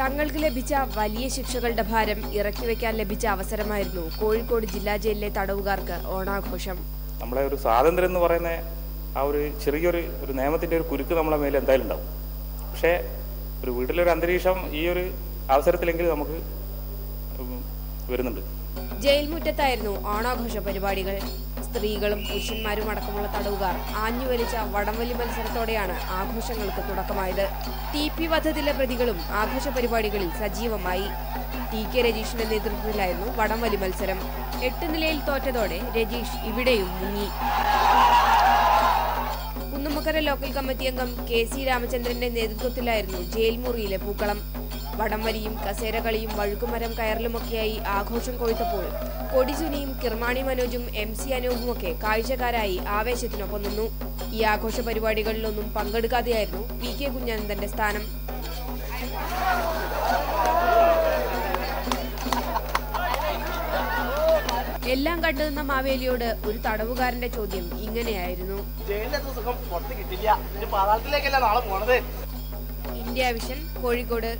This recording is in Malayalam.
തങ്ങൾക്ക് ലഭിച്ച വലിയ ശിക്ഷകളുടെ ഭാരം ഇറക്കി വെക്കാൻ ലഭിച്ച അവസരമായിരുന്നു കോഴിക്കോട് ജില്ലാ ജയിലിലെ തടവുകാർക്ക് ഓണാഘോഷം. നമ്മളെ ഒരു സ്വാതന്ത്ര്യം എന്ന് പറയുന്ന ആ ഒരു ചെറിയൊരു ഒരു നിയമത്തിന്റെ ഒരു കുരുക്ക് നമ്മളെ മേലെ എന്തായാലും ഉണ്ടാവും. പക്ഷേ ഒരു വീട്ടിലൊരു അന്തരീക്ഷം ഈ ഒരു അവസരത്തിലെങ്കിൽ നമുക്ക് വരുന്നുണ്ട്. ജയിൽ മുറ്റത്തായിരുന്നു ഓണാഘോഷ പരിപാടികൾ. സ്ത്രീകളും പുരുഷന്മാരും അടക്കമുള്ള തടവുകാർ ആഞ്ഞുവലിച്ച വടംവലി മത്സരത്തോടെയാണ് ആഘോഷങ്ങൾക്ക് തുടക്കമായത്. ടി പി വധത്തിലെ പ്രതികളും ആഘോഷ പരിപാടികളിൽ സജീവമായി. ടി കെ രജീഷിന്റെ നേതൃത്വത്തിലായിരുന്നു വടംവലി മത്സരം. എട്ട് നിലയിൽ തോറ്റതോടെ രജീഷ് ഇവിടെയും മുങ്ങി. കുന്നുമക്കര ലോക്കൽ കമ്മിറ്റി അംഗം കെ സി രാമചന്ദ്രന്റെ നേതൃത്വത്തിലായിരുന്നു ജയിൽ മുറിയിലെ പൂക്കളം. വടംവലിയും കസേരകളിയും വഴുക്കുമരം കയറലുമൊക്കെയായി ആഘോഷം കൊഴുത്തപ്പോൾ കൊടിസുനിയും കിർമാണി മനോജും എം സി അനൂപുമൊക്കെ കാഴ്ചക്കാരായി ആവേശത്തിനൊപ്പം നിന്നു. ഈ ആഘോഷ പരിപാടികളിലൊന്നും പങ്കെടുക്കാതെയായിരുന്നു പി കെ കുഞ്ഞാനന്ദന്റെ സ്ഥാനം. എല്ലാം കണ്ടുനിന്ന മാവേലിയോട് ഒരു തടവുകാരന്റെ ചോദ്യം ഇങ്ങനെയായിരുന്നു. India Vision Kozhikode.